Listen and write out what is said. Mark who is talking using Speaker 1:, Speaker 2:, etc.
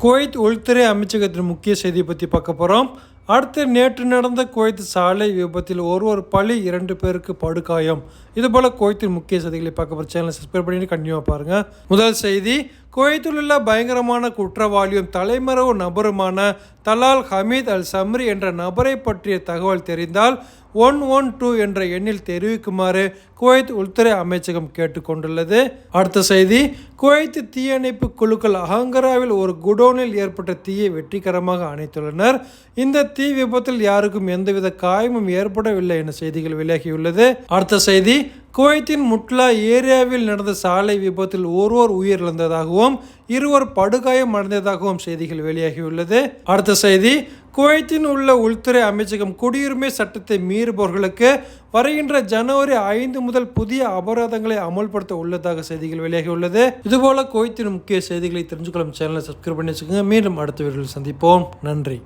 Speaker 1: Kuwait உள்துறை அமைச்சகத்தின் முக்கிய செய்தியை பற்றி பார்க்க போகிறோம் அடுத்து நேற்று நடந்த குவைத் சாலை விபத்தில் ஒருவர் பழி இரண்டு பேருக்கு படுகாயம். இதுபோல் குவைத்தின் முக்கிய செய்திகளை பார்க்க போகிற சேனலை சப்ஸ்கிரைப் பண்ணிட்டு கண்டினியூவாக பாருங்கள் முதல் செய்தி குவைத்தில் உள்ள பயங்கரமான குற்றவாளியும் தலைமறைவு நபருமான தலால் ஹமீத் அல் சம்ரி என்ற நபரை பற்றிய தகவல் தெரிந்தால் ஒன் ஒன் டூ என்ற எண்ணில் தெரிவிக்குமாறு குவைத் உள்துறை அமைச்சகம் கேட்டுக்கொண்டுள்ளது. அடுத்த செய்தி குவைத் தீயணைப்பு குழுக்கள் அகங்கராவில் ஒரு குடோனில் ஏற்பட்ட தீயை வெற்றிகரமாக அணைத்துள்ளனர். இந்த தீ விபத்தில் யாருக்கும் எந்தவித காயமும் ஏற்படவில்லை என செய்திகள் வெளியாகியுள்ளது அடுத்த செய்தி குவைத்தின் முட்லா ஏரியாவில் நடந்த சாலை விபத்தில் ஒருவர் உயிரிழந்ததாகவும் இருவர் படுகாயம் அடைந்ததாகவும் செய்திகள் வெளியாகியுள்ளது. அடுத்த செய்தி குவைத்தின் உள்ள உள்துறை அமைச்சகம் குடியுரிமை சட்டத்தை மீறுபவர்களுக்கு வருகின்ற ஜனவரி ஐந்து முதல் புதிய அபராதங்களை அமல்படுத்த உள்ளதாக செய்திகள் வெளியாகியுள்ளது. இதுபோல குவைத்தின் முக்கிய செய்திகளை தெரிஞ்சுக்கொள்ளும் சேனலை சப்ஸ்கிரைப் பண்ணி வச்சுக்கோங்க. மீண்டும் அடுத்த வீடியோவில் சந்திப்போம். நன்றி.